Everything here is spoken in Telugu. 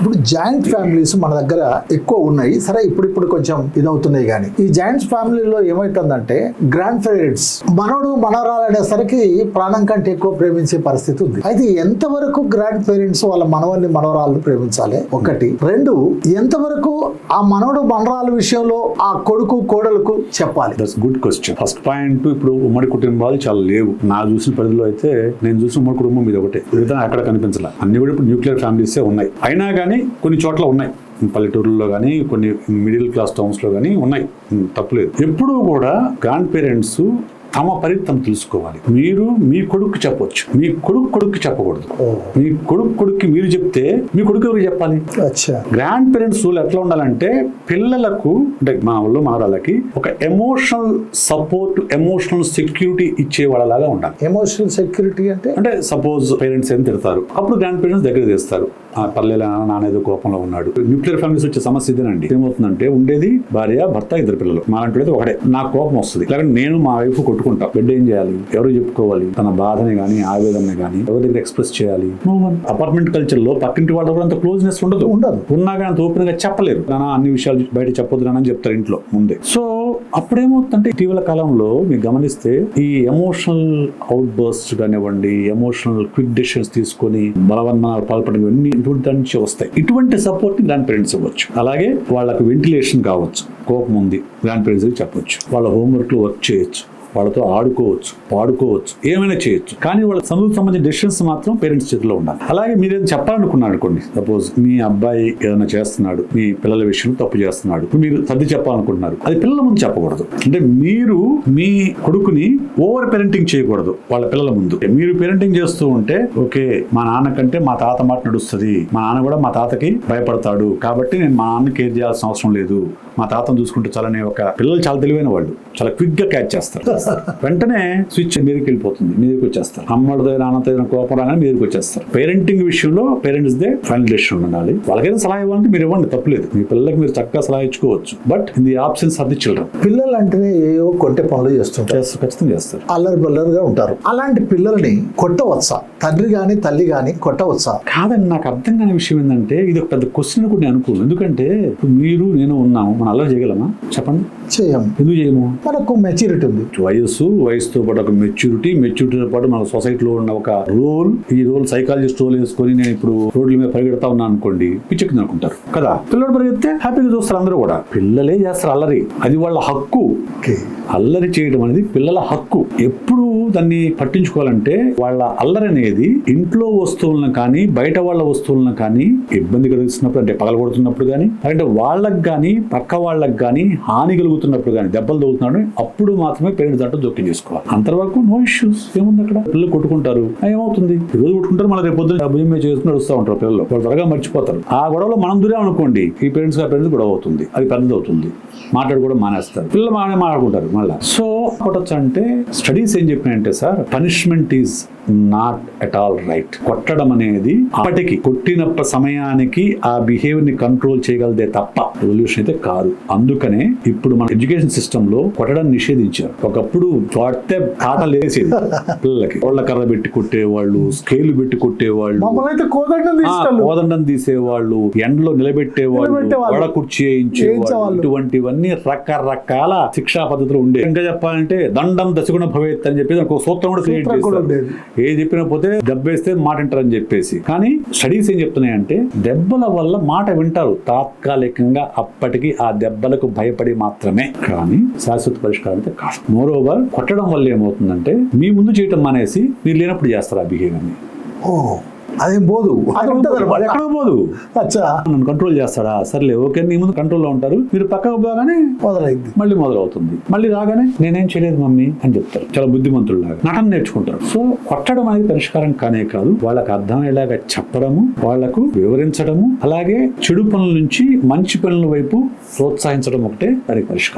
ఇప్పుడు జాయింట్ ఫ్యామిలీస్ మన దగ్గర ఎక్కువ ఉన్నాయి. సరే ఇప్పుడు ఇప్పుడు కొంచెం ఇదవుతున్నాయి కానీ. ఈ జాయింట్స్ ఫ్యామిలీలో ఏమైతుందంటే గ్రాండ్ పేరెంట్స్ మనోడు మనవరాలు అనేసరికి ప్రాణం కంటే ఎక్కువ ప్రేమించే పరిస్థితి ఉంది. అయితే ఎంతవరకు గ్రాండ్ పేరెంట్స్ వాళ్ళ మనవల్ని మనవరాలను ప్రేమించాలి? ఒకటి. రెండు ఎంతవరకు ఆ మనవడు మనరాల విషయంలో ఆ కొడుకు కోడలకు చెప్పాలి? That's good question first point ఇప్పుడు ఉమ్మడి కుటుంబాలు చాలా లేవు. నా చూసిన పరిధిలో అయితే నేను చూసిన ఉమ్మడి కుటుంబం మీద ఒకటే. మిగతా కనిపించాలి. అన్ని కూడా ఇప్పుడు న్యూక్లియర్ ఫ్యామిలీస్ ఉన్నాయి. అయినా కానీ కొన్ని చోట్ల ఉన్నాయి. పల్లెటూరులో కానీ కొన్ని మిడిల్ క్లాస్ టౌన్స్లో కానీ ఉన్నాయి. తప్పులేదు ఎప్పుడూ కూడా గ్రాండ్ పేరెంట్స్ తమ పరితం తెలుసుకోవాలి. మీరు మీ కొడుకు చెప్పొచ్చు. మీ కొడుకు కొడుకు చెప్పకూడదు. మీ కొడుకు కొడుక్కి మీరు చెప్తే మీ కొడుకు ఎవరికి చెప్పాలి? అచ్చా. గ్రాండ్ పేరెంట్స్ రూల్ ఎట్లా ఉండాలంటే పిల్లలకు అంటే మా వాళ్ళు మారాలకి ఒక ఎమోషనల్ సపోర్ట్ ఎమోషనల్ సెక్యూరిటీ ఇచ్చే వాళ్ళలాగా ఉండాలి. ఎమోషనల్ సెక్యూరిటీ అంటే? అంటే సపోజ్ పేరెంట్స్ ఏం తిడతారు? అప్పుడు గ్రాండ్ పేరెంట్స్ దగ్గర తెస్తారు. పల్లెల నానేదో కోపంలో ఉన్నాడు. న్యూక్లియర్ ఫ్యామిలీస్ వచ్చే సమస్య ఇదేనండి. ఏమవుతుందంటే ఉండేది భార్య భర్త ఇద్దరు పిల్లలు. మా లాంటి ఒకటే. నాకు కోపం వస్తుంది. లేకపోతే నేను మా వైఫ్ కొట్టుకుంటా. బిడ్డ ఏం చేయాలి? ఎవరు చెప్పుకోవాలి? తన బాధని కానీ ఆవేదనని కానీ ఎవరి దగ్గర ఎక్స్ప్రెస్ చేయాలి? అపార్ట్మెంట్ కల్చర్లో పక్కింటి వాళ్ళ కూడా అంత క్లోజ్నెస్ ఉండదు. ఉండదు. ఉన్నా కానీ అంత ఓపెన్గా చెప్పలేరు అన్ని విషయాలు బయట చెప్పొద్దు అని చెప్తారు ఇంట్లో ముందే. సో అప్పుడేమవుతుందంటే ఇటీవల కాలంలో మీరు గమనిస్తే ఈ ఎమోషనల్ అవుట్ బర్స్ట్ కానివ్వండి ఎమోషనల్ క్విక్ డెసిషన్స్ తీసుకొని బలవన్మనాలు పాల్పడడం ఇవన్నీ ఇటువంటి దాని నుంచి వస్తాయి ఇటువంటి సపోర్ట్ గ్రాండ్ పేరెంట్స్ ఇవ్వచ్చు. అలాగే వాళ్ళకి వెంటిలేషన్ కావచ్చు. కోపం ఉంది గ్రాండ్ పేరెంట్స్కి చెప్పొచ్చు. వాళ్ళ హోంవర్క్లో వర్క్ చేయొచ్చు. వాళ్ళతో ఆడుకోవచ్చు పాడుకోవచ్చు ఏమైనా చేయొచ్చు. కానీ వాళ్ళ చదువుకు సంబంధించిన డెసిషన్స్ మాత్రం పేరెంట్స్ చేతిలో ఉండాలి. అలాగే మీరు ఏదైనా చెప్పాలనుకున్నారు అనుకోండి. సపోజ్ మీ అబ్బాయి ఏదైనా చేస్తున్నాడు మీ పిల్లల విషయంలో తప్పు చేస్తున్నాడు. మీరు సర్ది చెప్పాలనుకుంటున్నారు. అది పిల్లల ముందు చెప్పకూడదు. అంటే మీరు మీ కొడుకుని ఓవర్ పేరెంటింగ్ చేయకూడదు వాళ్ళ పిల్లల ముందు. మీరు పేరెంటింగ్ చేస్తూ ఉంటే ఓకే మా నాన్న కంటే మా తాత మాట నడుస్తుంది. మా నాన్న కూడా మా తాతకి భయపడతాడు. కాబట్టి నేను మా నాన్న కేర్ చేయాల్సిన అవసరం లేదు. మా తాతను చూసుకుంటూ చాలని ఒక పిల్లలు చాలా తెలివైన వాళ్ళు. చాలా క్విక్గా క్యాచ్ చేస్తారు. వెంటనే స్విచ్ మీదకి వెళ్ళిపోతుంది మీదకి వచ్చేస్తారు. అమ్మడితో నాన్నతో కోపం రాగానే మీదకి వచ్చేస్తారు. పేరెంటింగ్ విషయంలో పేరెంట్స్ దే ఫైనల్ డెసిషన్ ఉండాలి. వాళ్ళకైనా సలహా ఇవ్వాలంటే మీరు ఇవ్వండి తప్పలేదు. మీ పిల్లలకి మీరు చక్కగా సలహా ఇచ్చుకోవచ్చు. But in the options of the children పిల్లలు అంటేనే ఏవో కొంటె పనులు చేస్తుంటారు. ఖచ్చితంగా చేస్తారు. అల్లరి బల్లరిగా ఉంటారు. అలాంటి పిల్లల్ని కొట్టవచ్చా? తండ్రి గాని తల్లి గాని కొట్టవచ్చా? కాదండి నాకు అర్థం కాని విషయం ఏంటంటే ఇది ఒక పెద్ద క్వశ్చన్ కూడా నేను అనుకోను. ఎందుకంటే మీరు నేను ఉన్నాము మన అల్లరి చేయగలమా? చెప్పండి. చేయం. ఎందుకు చేయము? మనకు మెచ్యూరిటీ ఉంది. వయస్సు వయసుతో పాటు ఒక మెచ్యూరిటీ మెచ్యూరిటీతో పాటు మన సొసైటీలో ఉన్న ఒక రోల్ ఈ రోల్ సైకాలజిస్ట్ రోల్ వేసుకొని నేను ఇప్పుడు రోడ్ల మీద పరిగెడతా ఉన్నాను అనుకోండి పిచ్చెక్కింది అనుకుంటారు. కదా? పిల్లడు పరిగెత్తే హ్యాపీగా చూస్తారు అందరూ కూడా. పిల్లలే చేస్తారు అల్లరి. అది వాళ్ళ హక్కు. అల్లరి చేయడం అనేది పిల్లల హక్కు. ఎప్పుడు దాన్ని పట్టించుకోవాలంటే వాళ్ళ అల్లరి అనేది ఇంట్లో వస్తువులను కానీ బయట వాళ్ళ వస్తువులను కానీ ఇబ్బంది కలిగిస్తున్నప్పుడు అంటే పగలగొడుతున్నప్పుడు కానీ అంటే వాళ్ళకి కానీ పక్క వాళ్ళకి కానీ హాని కలుగుతున్నప్పుడు కానీ దెబ్బలు తగ్గుతున్నాడు అప్పుడు మాత్రమే పేరెంట్స్ దాంట్లో జోక్యం చేసుకోవాలి. అంతవరకు నో ఇష్యూస్ ఏముంది అక్కడ? పిల్లలు కొట్టుకుంటారు. ఏమవుతుంది? ఈ రోజు కొట్టుకుంటారు మళ్ళీ రేపు పొద్దున్న భూమి చేసుకుని నడుస్తూ ఉంటారు పిల్లలు. వాళ్ళు త్వరగా మర్చిపోతారు. ఆ గొడవలో మనం దూరం అనుకోండి. ఈ పేరెంట్స్ ఆ పేరెంట్స్ గొడవ అవుతుంది. అది పెద్దది అవుతుంది మాట్లాడుకోవడం మానేస్తారు. పిల్లలు మానే మాట్లాడుకుంటారు మళ్ళీ. సో కొట్టచ్చు అంటే స్టడీస్ ఏం చెప్పినాయంటే sir punishment is not at all right కొట్టడం అనేది అప్పటికి కొట్టిన సమయానికి ఆ బిహేవియర్ని కంట్రోల్ చేయగలదే తప్ప రెవల్యూషన్ అయితే కాదు. అందుకనే ఇప్పుడు మన ఎడ్యుకేషన్ సిస్టమ్లో కొట్టడం నిషేధించారు. ఒకప్పుడు కొడితే కాట లేసేది పిల్లలకి. వాళ్ళ కర్ర పెట్టి కొట్టేవాళ్ళు స్కేల్ పెట్టి కొట్టేవాళ్ళు. కోదండం తీసేవాళ్ళు ఎండలో నిలబెట్టేవాళ్ళు. వడ కుర్చీ చేయించేవాళ్ళు. ఇటువంటివన్నీ రకరకాల శిక్షా పద్ధతులు ఉండే ఇంకా చెప్పాలంటే దండం దశగుణ భవేత్ అని చెప్పేసి ఒక సూత్రం కూడా క్రియేట్ చేస్తారు. ఏ చెప్పినా పోతే దెబ్బేస్తే మాట వింటారని చెప్పేసి. కానీ స్టడీస్ ఏం చెప్తున్నాయంటే దెబ్బల వల్ల మాట వింటారు. తాత్కాలికంగా అప్పటికి ఆ దెబ్బలకు భయపడి మాత్రమే. కానీ శాశ్వత పరిష్కారం అయితే కాదు మోర్ ఓవర్ కొట్టడం వల్ల ఏమవుతుందంటే మీ ముందు చేయటం అనేసి మీరు లేనప్పుడు చేస్తారు ఆ బిహేవియర్ని ఓ. అదేం పోదు. అది ఉంటుంది అనమాట ఎక్కడ పోదు. అచ్చా. నన్ను కంట్రోల్ చేస్తాడా? సర్లే ఓకే నీ ముందు కంట్రోల్లో ఉంటారు. మీరు పక్కకు పోగానే మొదలైంది. మళ్ళీ మొదలవుతుంది. మళ్ళీ రాగానే నేనేం చేయలేదు మమ్మీ అని చెప్తారు. చాలా బుద్ధిమంతుల్లాగా నటన నేర్చుకుంటారు. సో కొట్టడం అనేది పరిష్కారం కానే కాదు. వాళ్ళకి అర్థమయ్యేలాగా చెప్పడము వాళ్ళకు వివరించడము అలాగే చెడు పనుల నుంచి మంచి పనుల వైపు ప్రోత్సహించడం ఒకటే దానికి పరిష్కారం.